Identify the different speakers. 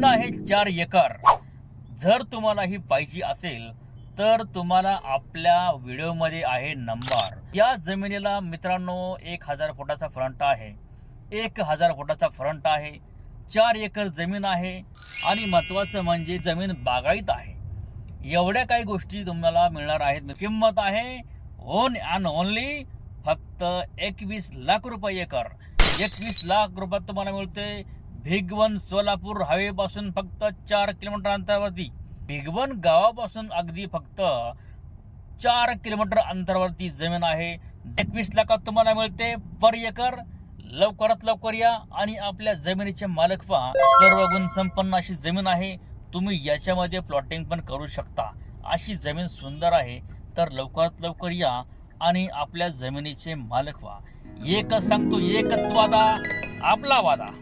Speaker 1: जमीन आहे चार एकर. जर तुम्हाला ही पाहिजे असेल तर तुम्हाला आपल्या व्हिडिओमध्ये आहे नंबर. या जमिनीला मित्रांनो एक हजार फुटाचा फ्रंट आहे. एक हजार फुटाचा फ्रंट आहे. चार एकर जमीन आहे. आणि महत्वाचं म्हणजे जमीन बागायत आहे. एवढ्या काही गोष्टी तुम्हाला मिळणार आहेत. किंमत आहे ओन अँड ओनली फक्त एकवीस लाख रुपये एकर. एकवीस लाख रुपयात तुम्हाला मिळते भिगवन सोलापूर हवेपासून फक्त चार किलोमीटर अंतरावरती. भिगवण गावापासून अगदी फक्त चार किलोमीटर अंतरावरती जमीन आहे. एकवीस लाखात तुम्हाला मिळते पर एकर. लवकरात लवकर या आणि आपल्या जमिनीचे मालक पहा. सर्व गुण संपन्न अशी जमीन आहे. तुम्ही याच्यामध्ये प्लॉटिंग पण करू शकता. अशी जमीन सुंदर आहे. तर लवकरात लवकर या आणि आपल्या जमिनीचे मालक व्हा एकच सांगतो एकच वादा. आपला वादा.